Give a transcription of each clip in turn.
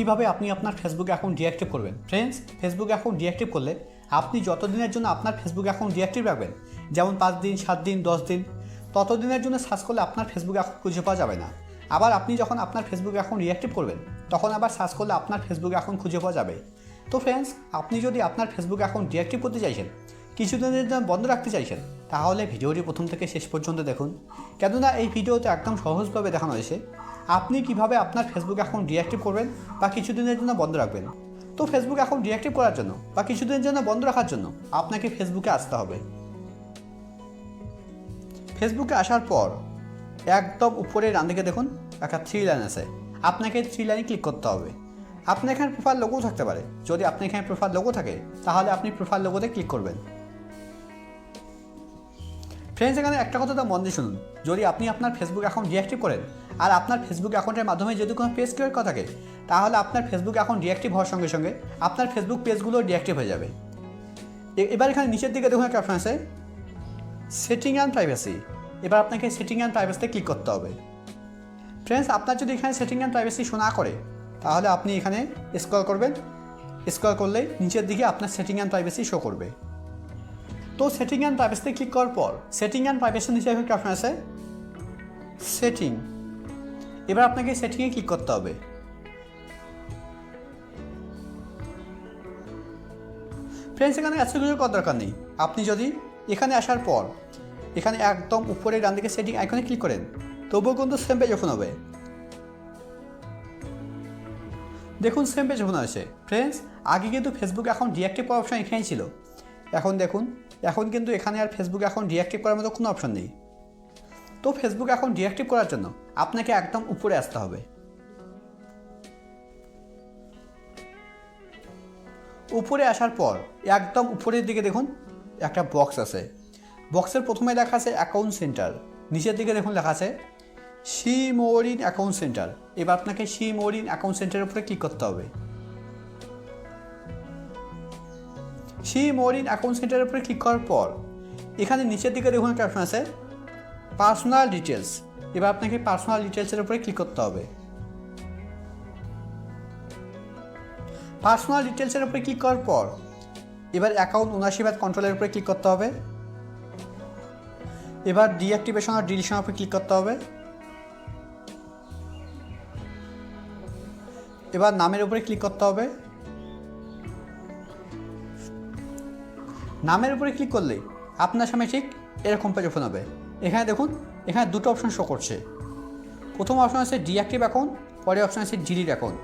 কীভাবে আপনি আপনার ফেসবুক অ্যাকাউন্ট ডিঅ্যাক্টিভ করবেন? ফ্রেন্ডস ফেসবুক অ্যাকাউন্ট ডিঅ্যাক্টিভ করলে আপনি যত দিনের জন্য আপনার ফেসবুক অ্যাকাউন্ট ডিঅ্যাক্টিভ রাখবেন, যেমন পাঁচ দিন, সাত দিন, দশ দিন তত দিনের জন্য সার্চ করলে আপনার ফেসবুক অ্যাকাউন্ট খুঁজে পাওয়া যাবে না। আবার আপনি যখন আপনার ফেসবুক অ্যাকাউন্ট রিঅ্যাক্টিভ করবেন, তখন আবার সার্চ করলে আপনার ফেসবুক অ্যাকাউন্ট খুঁজে পাওয়া যাবে। তো ফ্রেন্ডস আপনি যদি আপনার ফেসবুক অ্যাকাউন্ট ডিঅ্যাক্টিভ করতে চাইছেন কিছুদিনের জন্য বন্ধ রাখতে চাইছেন, তাহলে ভিডিওটি প্রথম থেকে শেষ পর্যন্ত দেখুন। কেননা এই ভিডিওতে একদম সহজভাবে দেখানো হয়েছে, আপনি কীভাবে আপনার ফেসবুক অ্যাকাউন্ট ডিঅ্যাক্টিভ করবেন বা কিছুদিনের জন্য বন্ধ রাখবেন। তো ফেসবুক অ্যাকাউন্ট ডিঅ্যাক্টিভ করার জন্য বা কিছুদিনের জন্য বন্ধ রাখার জন্য আপনাকে ফেসবুকে আসতে হবে। ফেসবুকে আসার পর একদম উপরে ডান দিকে দেখুন, একটা থ্রি লাইন আছে। আপনাকে থ্রি লাইনে ক্লিক করতে হবে। আপনার এখানে প্রোফাইল লোগো থাকতে পারে। যদি আপনার এখানে প্রোফাইল লোগো থাকে, তাহলে আপনি প্রোফাইল লোগোতে ক্লিক করবেন। ফ্রেন্ডস এখানে একটা কথা তো মন দিয়ে শুনুন। যদি আপনি আপনার ফেসবুক অ্যাকাউন্ট ডিঅ্যাক্টিভ করেন আর আপনার ফেসবুক অ্যাকাউন্টের মাধ্যমে যদি কোনো পেজ ক্রিয়েট করা থাকে, তাহলে আপনার ফেসবুক অ্যাকাউন্ট ডিঅ্যাক্টিভ হওয়ার সঙ্গে সঙ্গে আপনার ফেসবুক পেজগুলো ডিঅ্যাক্টিভ হয়ে যাবে। এবার এখানে নিচের দিকে দেখুন একটা অপশন আছে সেটিং অ্যান্ড প্রাইভেসি এবার আপনাকে সেটিং অ্যান্ড প্রাইভেসিতে ক্লিক করতে হবে। ফ্রেন্ডস আপনার যদি এখানে সেটিং অ্যান্ড প্রাইভেসি শো না করে, তাহলে আপনি এখানে স্ক্রল করবেন। স্ক্রল করলেই নিচের দিকে আপনার সেটিং অ্যান্ড প্রাইভেসি শো করবে। তো সেটিং অ্যান্ড প্রাইভেসিতে ক্লিক করার পর সেটিং অ্যান্ড প্রাইভেসির নিচে একটা অপশন আছে সেটিং এবার আপনাকে সেটিংয়ে ক্লিক করতে হবে। ফ্রেন্ডস এখানে এত কিছু করার দরকার নেই। আপনি যদি এখানে আসার পর, এখানে একদম উপরে ডান দিকে সেটিং আইকনে ক্লিক করেন, তবুও কিন্তু সেম পেজ ওপেন হবে। দেখুন সেম পেজ ওপেন হয়েছে। ফ্রেন্ডস আগে কিন্তু ফেসবুক অ্যাকাউন্ট ডিঅ্যাক্টিভ অপশন এখানেই ছিল। এখন দেখুন এখন কিন্তু এখানে আর ফেসবুক এখন ডিঅ্যাক্টিভ করার মতো কোনো অপশন নেই। তো ফেসবুক এখন ডিঅ্যাক্টিভ করার জন্য আপনাকে একদম উপরে আসতে হবে। উপরে আসার পর একদম উপরের দিকে দেখুন একটা বক্স আছে। বক্সের প্রথমে লেখা আছে অ্যাকাউন্ট সেন্টার নিচের দিকে দেখুন লেখা আছে সি মোরিন অ্যাকাউন্ট সেন্টার এবার আপনাকে সি মোরিন অ্যাকাউন্ট সেন্টারের উপরে ক্লিক করতে হবে। সি মোরিন অ্যাকাউন্ট সেন্টারের উপরে ক্লিক করার পর, এখানে নিচের দিকে দেখুন একটা আছে পার্সোনাল ডিটেলস এবার আপনাকে পার্সোনাল ডিটেলসের উপরে ক্লিক করতে হবে। পার্সোনাল ডিটেলসের উপরে ক্লিক করার পর, এবার অ্যাকাউন্ট ওনারশিপ অ্যাট কন্ট্রোলের উপরে ক্লিক করতে হবে। এবার ডিঅ্যাক্টিভেশন আর ডিলিশনের উপরে ক্লিক করতে হবে। এবার নামের উপরে ক্লিক করতে হবে। নামের উপরে ক্লিক করলেই আপনার সামনে ঠিক এরকম পেজ ওপেন হবে। এখানে দেখুন, এখানে দুটো অপশন শো করছে। প্রথম অপশন আছে ডিঅ্যাক্টিভ অ্যাকাউন্ট পরে অপশন আছে ডিলিট অ্যাকাউন্ট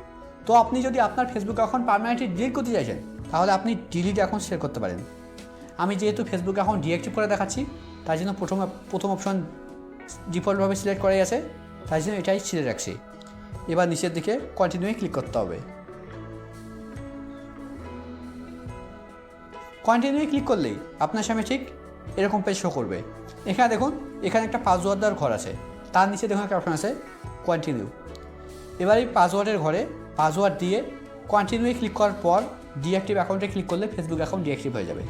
তো আপনি যদি আপনার ফেসবুক অ্যাকাউন্ট পারমানেন্টলি ডিলিট করতে চাইছেন, তাহলে আপনি ডিলিট অ্যাকাউন্ট শেয়ার করতে পারেন। আমি যেহেতু ফেসবুক অ্যাকাউন্ট ডিঅ্যাক্টিভ করে দেখাচ্ছি, তাই জন্য প্রথম প্রথম অপশন ডিফল্টভাবে সিলেক্ট করাই আছে, তাই জন্য এটাই ছেড়ে রাখছি। এবার নিচের দিকে কন্টিনিউয়ে ক্লিক করতে হবে। কন্টিনিউ ক্লিক করলেই আপনার সামনে ঠিক এরকম পেজ শো করবে। এখানে দেখুন, এখানে একটা পাসওয়ার্ড দেওয়ার ঘর আছে। তার নিচে দেখুন একটা অপশন আছে কন্টিনিউ এবার এই পাসওয়ার্ডের ঘরে পাসওয়ার্ড দিয়ে কন্টিনিউ ক্লিক করার পর ডিঅ্যাক্টিভ অ্যাকাউন্টে ক্লিক করলে ফেসবুক অ্যাকাউন্ট ডিঅ্যাক্টিভ হয়ে যাবে।